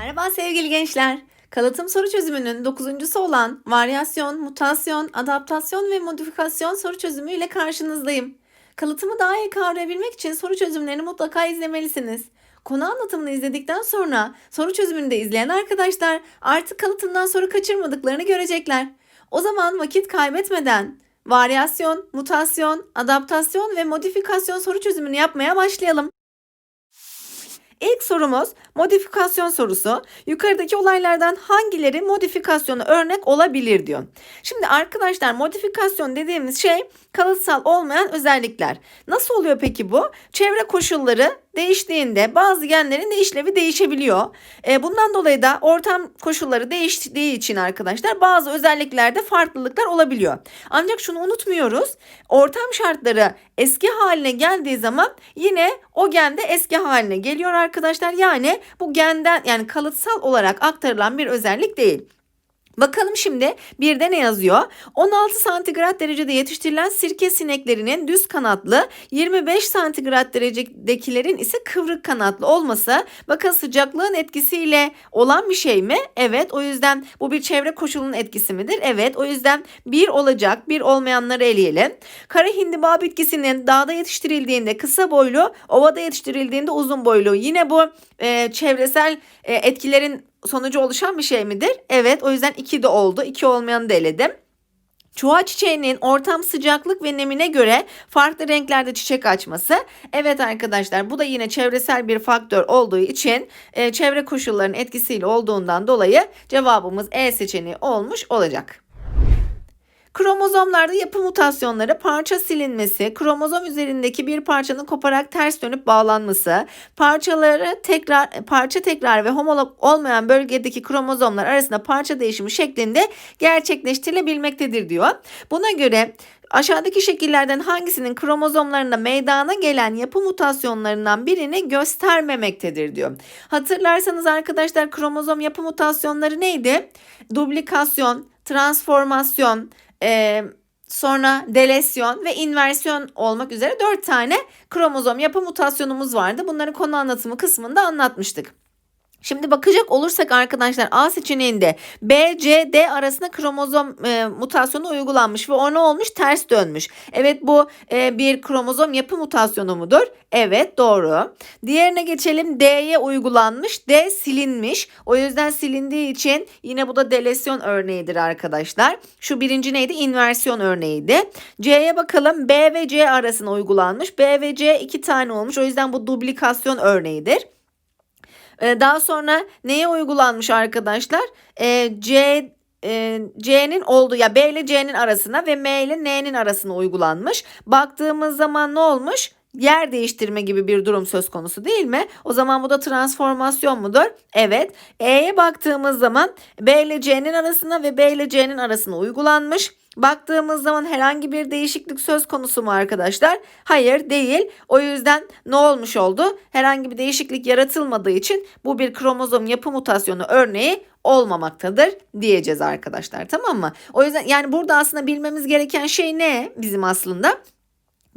Merhaba sevgili gençler. Kalıtım soru çözümünün dokuzuncusu olan varyasyon, mutasyon, adaptasyon ve modifikasyon soru çözümü ile karşınızdayım. Kalıtımı daha iyi kavrayabilmek için soru çözümlerini mutlaka izlemelisiniz. Konu anlatımını izledikten sonra soru çözümünü de izleyen arkadaşlar artık kalıtımdan soru kaçırmadıklarını görecekler. O zaman vakit kaybetmeden varyasyon, mutasyon, adaptasyon ve modifikasyon soru çözümünü yapmaya başlayalım. İlk sorumuz modifikasyon sorusu. Yukarıdaki olaylardan hangileri modifikasyona örnek olabilir diyor. Şimdi arkadaşlar modifikasyon dediğimiz şey kalıtsal olmayan özellikler. Nasıl oluyor peki bu? Çevre koşulları değiştiğinde bazı genlerin de işlevi değişebiliyor. E, bundan dolayı da ortam koşulları değiştiği için arkadaşlar bazı özelliklerde farklılıklar olabiliyor. Ancak şunu unutmuyoruz. Ortam şartları eski haline geldiği zaman yine o gen de eski haline geliyor arkadaşlar. Yani bu genden yani kalıtsal olarak aktarılan bir özellik değil. Bakalım şimdi bir de ne yazıyor? 16 santigrat derecede yetiştirilen sirke sineklerinin düz kanatlı, 25 santigrat derecedekilerin ise kıvrık kanatlı olması bakın sıcaklığın etkisiyle olan bir şey mi? Evet o yüzden bu bir çevre koşulunun etkisi midir? Evet o yüzden bir olacak bir olmayanları eleyelim. Kara hindiba bitkisinin dağda yetiştirildiğinde kısa boylu, ovada yetiştirildiğinde uzun boylu. Yine bu e, çevresel e, etkilerin sonucu oluşan bir şey midir? Evet o yüzden 2 de oldu. 2 olmayanı da eledim. Çuha çiçeğinin ortam sıcaklık ve nemine göre farklı renklerde çiçek açması. Evet arkadaşlar bu da yine çevresel bir faktör olduğu için e, çevre koşullarının etkisiyle olduğundan dolayı cevabımız E seçeneği olmuş olacak. Kromozomlarda yapı mutasyonları, parça silinmesi, kromozom üzerindeki bir parçanın koparak ters dönüp bağlanması, parçaları tekrar parça tekrar ve homolog olmayan bölgedeki kromozomlar arasında parça değişimi şeklinde gerçekleştirilebilmektedir diyor. Buna göre Aşağıdaki şekillerden hangisinin kromozomlarında meydana gelen yapı mutasyonlarından birini göstermemektedir diyor. Hatırlarsanız arkadaşlar kromozom yapı mutasyonları neydi? Duplikasyon, transformasyon, e, sonra delesyon ve inversiyon olmak üzere 4 tane kromozom yapı mutasyonumuz vardı. Bunları konu anlatımı kısmında anlatmıştık. Şimdi bakacak olursak arkadaşlar A seçeneğinde B, C, D arasında kromozom e, mutasyonu uygulanmış ve o ne olmuş? Ters dönmüş. Evet bu e, bir kromozom yapı mutasyonu mudur? Evet doğru. Diğerine geçelim. D'ye uygulanmış. D silinmiş. O yüzden silindiği için yine bu da delesyon örneğidir arkadaşlar. Şu birinci neydi? İnversiyon örneğiydi. C'ye bakalım. B ve C arasında uygulanmış. B ve C iki tane olmuş. O yüzden bu duplikasyon örneğidir. Ee, daha sonra neye uygulanmış arkadaşlar? Ee, C e, C'nin olduğu ya B ile C'nin arasına ve M ile N'nin arasına uygulanmış. Baktığımız zaman ne olmuş? yer değiştirme gibi bir durum söz konusu değil mi? O zaman bu da transformasyon mudur? Evet. E'ye baktığımız zaman B ile C'nin arasına ve B ile C'nin arasına uygulanmış. Baktığımız zaman herhangi bir değişiklik söz konusu mu arkadaşlar? Hayır değil. O yüzden ne olmuş oldu? Herhangi bir değişiklik yaratılmadığı için bu bir kromozom yapı mutasyonu örneği olmamaktadır diyeceğiz arkadaşlar tamam mı? O yüzden yani burada aslında bilmemiz gereken şey ne bizim aslında?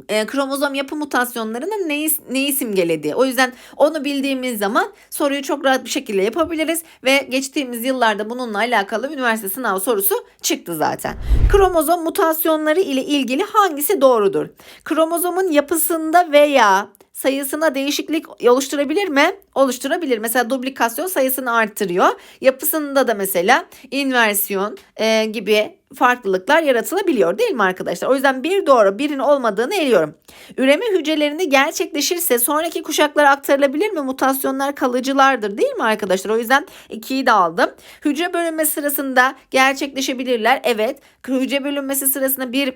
E, kromozom yapı mutasyonlarının neyi, neyi simgelediği. O yüzden onu bildiğimiz zaman soruyu çok rahat bir şekilde yapabiliriz ve geçtiğimiz yıllarda bununla alakalı üniversite sınav sorusu çıktı zaten. Kromozom mutasyonları ile ilgili hangisi doğrudur? Kromozomun yapısında veya sayısına değişiklik oluşturabilir mi? Oluşturabilir. Mesela duplikasyon sayısını arttırıyor. Yapısında da mesela inversiyon e, gibi farklılıklar yaratılabiliyor değil mi arkadaşlar? O yüzden bir doğru birinin olmadığını eliyorum. Üreme hücrelerini gerçekleşirse sonraki kuşaklara aktarılabilir mi? Mutasyonlar kalıcılardır değil mi arkadaşlar? O yüzden ikiyi de aldım. Hücre bölünme sırasında gerçekleşebilirler. Evet. Hücre bölünmesi sırasında bir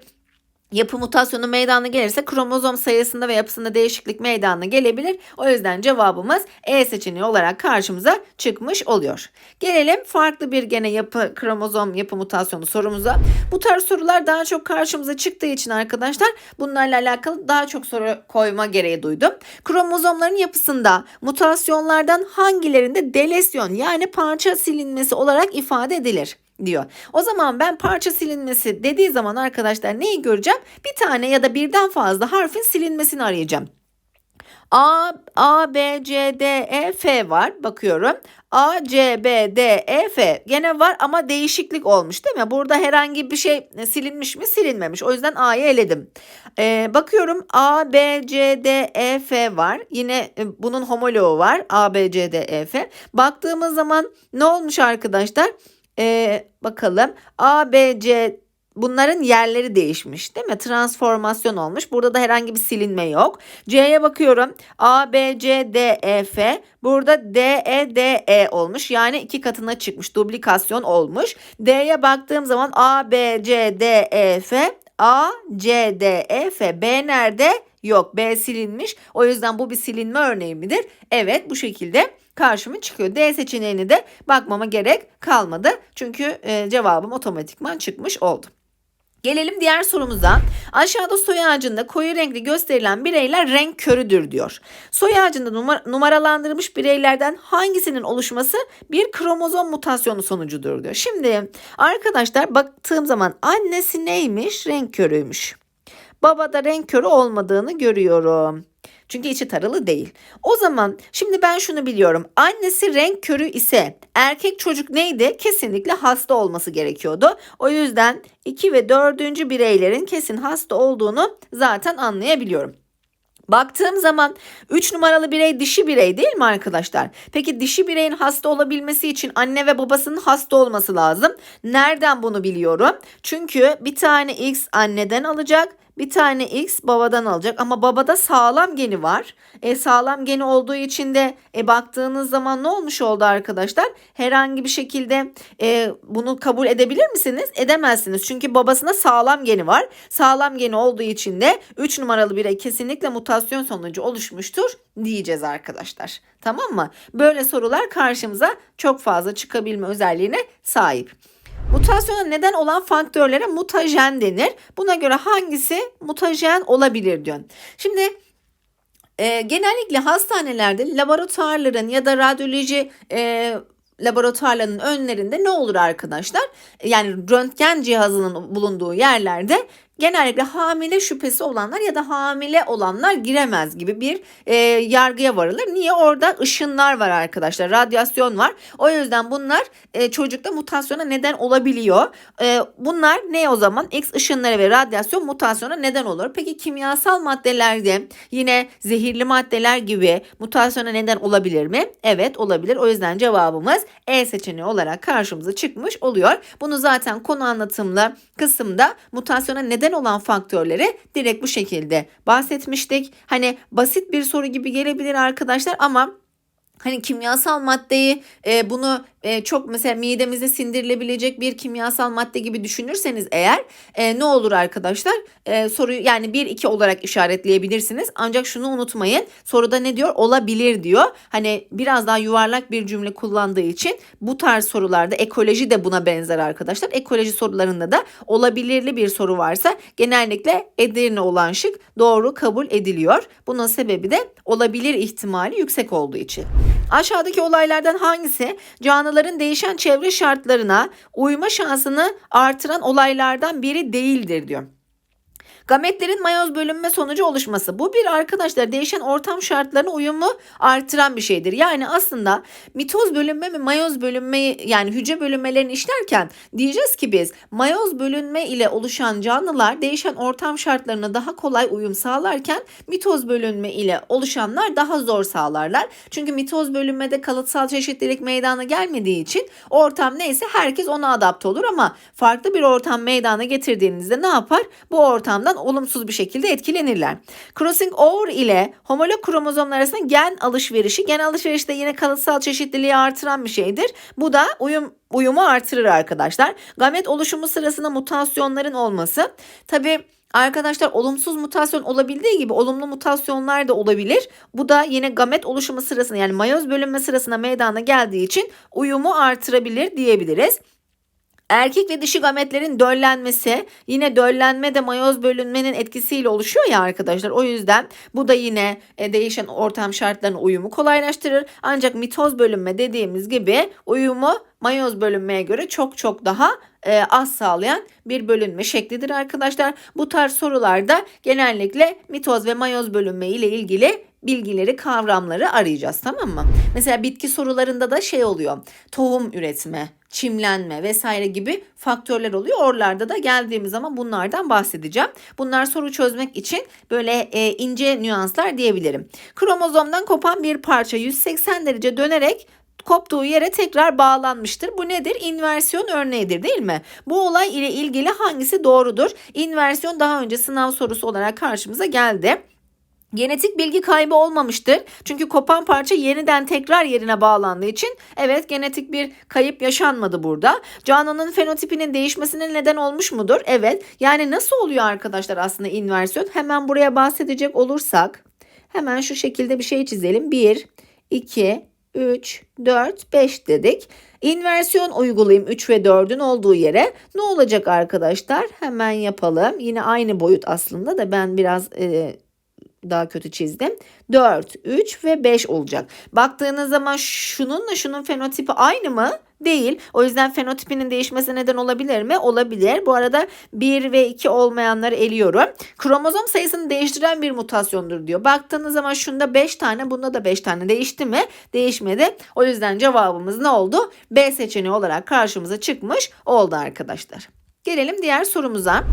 yapı mutasyonu meydana gelirse kromozom sayısında ve yapısında değişiklik meydana gelebilir. O yüzden cevabımız E seçeneği olarak karşımıza çıkmış oluyor. Gelelim farklı bir gene yapı kromozom yapı mutasyonu sorumuza. Bu tarz sorular daha çok karşımıza çıktığı için arkadaşlar bunlarla alakalı daha çok soru koyma gereği duydum. Kromozomların yapısında mutasyonlardan hangilerinde delesyon yani parça silinmesi olarak ifade edilir? Diyor. O zaman ben parça silinmesi dediği zaman arkadaşlar neyi göreceğim? Bir tane ya da birden fazla harfin silinmesini arayacağım. A, A, B, C, D, E, F var. Bakıyorum. A, C, B, D, E, F. Gene var ama değişiklik olmuş değil mi? Burada herhangi bir şey e, silinmiş mi? Silinmemiş. O yüzden A'yı eledim. Ee, bakıyorum A, B, C, D, E, F var. Yine e, bunun homoloğu var. A, B, C, D, E, F. Baktığımız zaman ne olmuş arkadaşlar? Ee, bakalım. A, B, C, Bunların yerleri değişmiş değil mi? Transformasyon olmuş. Burada da herhangi bir silinme yok. C'ye bakıyorum. A, B, C, D, E, F. Burada D, E, D, E olmuş. Yani iki katına çıkmış. Duplikasyon olmuş. D'ye baktığım zaman A, B, C, D, E, F. A, C, D, E, F. B nerede? Yok. B silinmiş. O yüzden bu bir silinme örneği midir? Evet bu şekilde karşıma çıkıyor. D seçeneğini de bakmama gerek kalmadı. Çünkü e, cevabım otomatikman çıkmış oldu. Gelelim diğer sorumuza. Aşağıda soy ağacında koyu renkli gösterilen bireyler renk körüdür diyor. Soy ağacında numara numaralandırılmış bireylerden hangisinin oluşması bir kromozom mutasyonu sonucudur diyor. Şimdi arkadaşlar baktığım zaman annesi neymiş? Renk körüymüş. Babada renk körü olmadığını görüyorum. Çünkü içi taralı değil. O zaman şimdi ben şunu biliyorum. Annesi renk körü ise erkek çocuk neydi? Kesinlikle hasta olması gerekiyordu. O yüzden 2 ve 4. bireylerin kesin hasta olduğunu zaten anlayabiliyorum. Baktığım zaman 3 numaralı birey dişi birey değil mi arkadaşlar? Peki dişi bireyin hasta olabilmesi için anne ve babasının hasta olması lazım. Nereden bunu biliyorum? Çünkü bir tane X anneden alacak, bir tane X babadan alacak ama babada sağlam geni var. E, sağlam geni olduğu için de e, baktığınız zaman ne olmuş oldu arkadaşlar? Herhangi bir şekilde e, bunu kabul edebilir misiniz? Edemezsiniz. Çünkü babasında sağlam geni var. Sağlam geni olduğu için de 3 numaralı birey kesinlikle mutasyon sonucu oluşmuştur diyeceğiz arkadaşlar. Tamam mı? Böyle sorular karşımıza çok fazla çıkabilme özelliğine sahip. Mutasyona neden olan faktörlere mutajen denir. Buna göre hangisi mutajen olabilir diyor. Şimdi e, genellikle hastanelerde laboratuvarların ya da radyoloji e, laboratuvarlarının önlerinde ne olur arkadaşlar? Yani röntgen cihazının bulunduğu yerlerde genellikle hamile şüphesi olanlar ya da hamile olanlar giremez gibi bir e, yargıya varılır. Niye? Orada ışınlar var arkadaşlar. Radyasyon var. O yüzden bunlar e, çocukta mutasyona neden olabiliyor. E, bunlar ne o zaman? X ışınları ve radyasyon mutasyona neden olur. Peki kimyasal maddelerde yine zehirli maddeler gibi mutasyona neden olabilir mi? Evet olabilir. O yüzden cevabımız E seçeneği olarak karşımıza çıkmış oluyor. Bunu zaten konu anlatımlı kısımda mutasyona neden neden olan faktörleri direkt bu şekilde bahsetmiştik. Hani basit bir soru gibi gelebilir arkadaşlar ama Hani kimyasal maddeyi e, bunu e, çok mesela midemizde sindirilebilecek bir kimyasal madde gibi düşünürseniz eğer e, ne olur arkadaşlar? E, soruyu yani 1 2 olarak işaretleyebilirsiniz. Ancak şunu unutmayın. Soruda ne diyor? Olabilir diyor. Hani biraz daha yuvarlak bir cümle kullandığı için bu tarz sorularda ekoloji de buna benzer arkadaşlar. Ekoloji sorularında da olabilirli bir soru varsa genellikle Edirne olan şık doğru kabul ediliyor. Bunun sebebi de olabilir ihtimali yüksek olduğu için. Aşağıdaki olaylardan hangisi canlıların değişen çevre şartlarına uyma şansını artıran olaylardan biri değildir diyor. Gametlerin mayoz bölünme sonucu oluşması. Bu bir arkadaşlar değişen ortam şartlarına uyumu artıran bir şeydir. Yani aslında mitoz bölünme mi mayoz bölünmeyi yani hücre bölünmelerini işlerken diyeceğiz ki biz mayoz bölünme ile oluşan canlılar değişen ortam şartlarına daha kolay uyum sağlarken mitoz bölünme ile oluşanlar daha zor sağlarlar. Çünkü mitoz bölünmede kalıtsal çeşitlilik meydana gelmediği için ortam neyse herkes ona adapte olur ama farklı bir ortam meydana getirdiğinizde ne yapar? Bu ortamdan olumsuz bir şekilde etkilenirler. Crossing over ile homolog kromozomlar arasında gen alışverişi, gen alışverişi de yine kalıtsal çeşitliliği artıran bir şeydir. Bu da uyum uyumu artırır arkadaşlar. Gamet oluşumu sırasında mutasyonların olması. Tabi Arkadaşlar olumsuz mutasyon olabildiği gibi olumlu mutasyonlar da olabilir. Bu da yine gamet oluşumu sırasında yani mayoz bölünme sırasında meydana geldiği için uyumu artırabilir diyebiliriz. Erkek ve dişi gametlerin döllenmesi yine döllenme de mayoz bölünmenin etkisiyle oluşuyor ya arkadaşlar. O yüzden bu da yine e, değişen ortam şartlarının uyumu kolaylaştırır. Ancak mitoz bölünme dediğimiz gibi uyumu mayoz bölünmeye göre çok çok daha e, az sağlayan bir bölünme şeklidir arkadaşlar. Bu tarz sorularda genellikle mitoz ve mayoz bölünme ile ilgili bilgileri, kavramları arayacağız tamam mı? Mesela bitki sorularında da şey oluyor. Tohum üretme, çimlenme vesaire gibi faktörler oluyor. Oralarda da geldiğimiz zaman bunlardan bahsedeceğim. Bunlar soru çözmek için böyle e, ince nüanslar diyebilirim. Kromozomdan kopan bir parça 180 derece dönerek koptuğu yere tekrar bağlanmıştır. Bu nedir? İnversiyon örneğidir değil mi? Bu olay ile ilgili hangisi doğrudur? İnversiyon daha önce sınav sorusu olarak karşımıza geldi. Genetik bilgi kaybı olmamıştır. Çünkü kopan parça yeniden tekrar yerine bağlandığı için evet genetik bir kayıp yaşanmadı burada. Canlının fenotipinin değişmesine neden olmuş mudur? Evet. Yani nasıl oluyor arkadaşlar aslında inversiyon? Hemen buraya bahsedecek olursak hemen şu şekilde bir şey çizelim. 1, 2, 3, 4, 5 dedik. İnversiyon uygulayayım 3 ve 4'ün olduğu yere. Ne olacak arkadaşlar? Hemen yapalım. Yine aynı boyut aslında da ben biraz... E, daha kötü çizdim. 4, 3 ve 5 olacak. Baktığınız zaman şununla şunun fenotipi aynı mı? Değil. O yüzden fenotipinin değişmesi neden olabilir mi? Olabilir. Bu arada 1 ve 2 olmayanları eliyorum. Kromozom sayısını değiştiren bir mutasyondur diyor. Baktığınız zaman şunda 5 tane, bunda da 5 tane değişti mi? Değişmedi. O yüzden cevabımız ne oldu? B seçeneği olarak karşımıza çıkmış oldu arkadaşlar. Gelelim diğer sorumuza.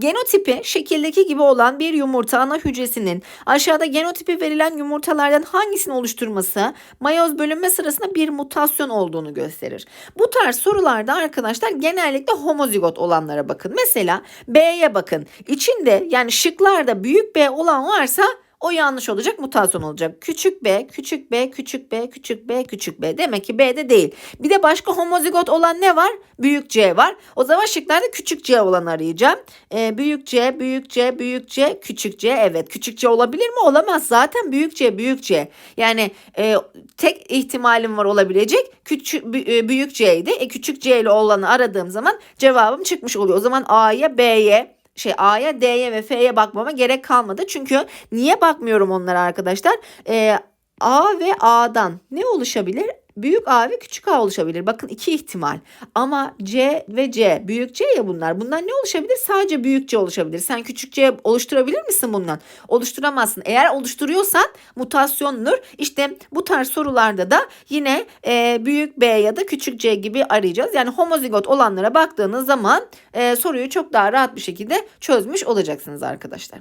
Genotipi şekildeki gibi olan bir yumurta ana hücresinin aşağıda genotipi verilen yumurtalardan hangisini oluşturması mayoz bölünme sırasında bir mutasyon olduğunu gösterir. Bu tarz sorularda arkadaşlar genellikle homozigot olanlara bakın. Mesela B'ye bakın. İçinde yani şıklarda büyük B olan varsa o yanlış olacak mutasyon olacak. Küçük b, küçük b, küçük b, küçük b, küçük b. Demek ki b'de değil. Bir de başka homozigot olan ne var? Büyük c var. O zaman şıklarda küçük c olan arayacağım. Ee, büyük c, büyük c, büyük c, küçük c. Evet küçük c olabilir mi? Olamaz. Zaten büyük c, büyük c. Yani e, tek ihtimalim var olabilecek. Küçük, e, büyük c'ydi. E, küçük c ile olanı aradığım zaman cevabım çıkmış oluyor. O zaman a'ya, b'ye, şey A'ya, D'ye ve F'ye bakmama gerek kalmadı. Çünkü niye bakmıyorum onlara arkadaşlar? Ee, A ve A'dan ne oluşabilir? Büyük A ve küçük A oluşabilir. Bakın iki ihtimal. Ama C ve C büyük C ya bunlar. Bundan ne oluşabilir? Sadece büyük C oluşabilir. Sen küçük C oluşturabilir misin bundan? Oluşturamazsın. Eğer oluşturuyorsan mutasyondur. İşte bu tarz sorularda da yine e, büyük B ya da küçük C gibi arayacağız. Yani homozigot olanlara baktığınız zaman e, soruyu çok daha rahat bir şekilde çözmüş olacaksınız arkadaşlar.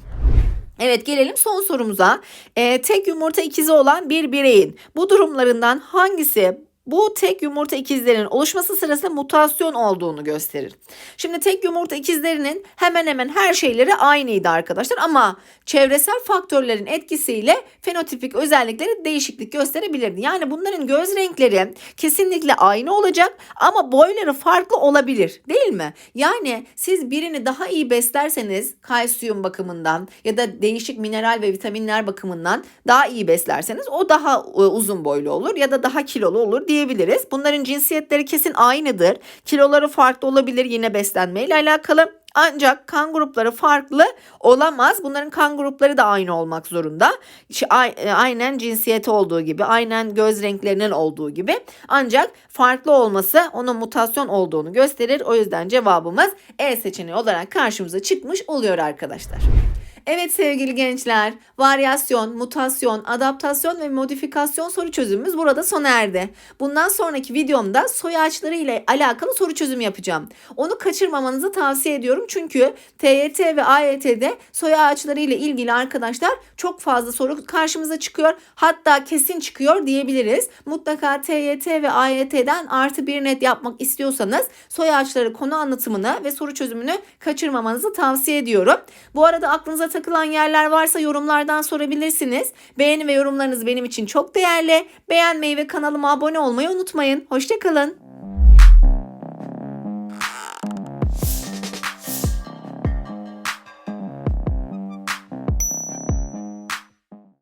Evet gelelim son sorumuza. Ee, tek yumurta ikizi olan bir bireyin bu durumlarından hangisi bu tek yumurta ikizlerinin oluşması sırasında mutasyon olduğunu gösterir. Şimdi tek yumurta ikizlerinin hemen hemen her şeyleri aynıydı arkadaşlar ama çevresel faktörlerin etkisiyle fenotipik özellikleri değişiklik gösterebilirdi. Yani bunların göz renkleri kesinlikle aynı olacak ama boyları farklı olabilir değil mi? Yani siz birini daha iyi beslerseniz kalsiyum bakımından ya da değişik mineral ve vitaminler bakımından daha iyi beslerseniz o daha e, uzun boylu olur ya da daha kilolu olur diyebiliriz. Bunların cinsiyetleri kesin aynıdır. Kiloları farklı olabilir yine beslenmeyle alakalı. Ancak kan grupları farklı olamaz. Bunların kan grupları da aynı olmak zorunda. E, aynen cinsiyeti olduğu gibi, aynen göz renklerinin olduğu gibi. Ancak farklı olması onun mutasyon olduğunu gösterir. O yüzden cevabımız E seçeneği olarak karşımıza çıkmış oluyor arkadaşlar. Evet sevgili gençler, varyasyon, mutasyon, adaptasyon ve modifikasyon soru çözümümüz burada sona erdi. Bundan sonraki videomda soy ağaçları ile alakalı soru çözümü yapacağım. Onu kaçırmamanızı tavsiye ediyorum çünkü TYT ve AYT'de soy ağaçları ile ilgili arkadaşlar çok fazla soru karşımıza çıkıyor. Hatta kesin çıkıyor diyebiliriz. Mutlaka TYT ve AYT'den artı bir net yapmak istiyorsanız soy ağaçları konu anlatımını ve soru çözümünü kaçırmamanızı tavsiye ediyorum. Bu arada aklınıza takılan yerler varsa yorumlardan sorabilirsiniz. Beğeni ve yorumlarınız benim için çok değerli. Beğenmeyi ve kanalıma abone olmayı unutmayın. Hoşçakalın.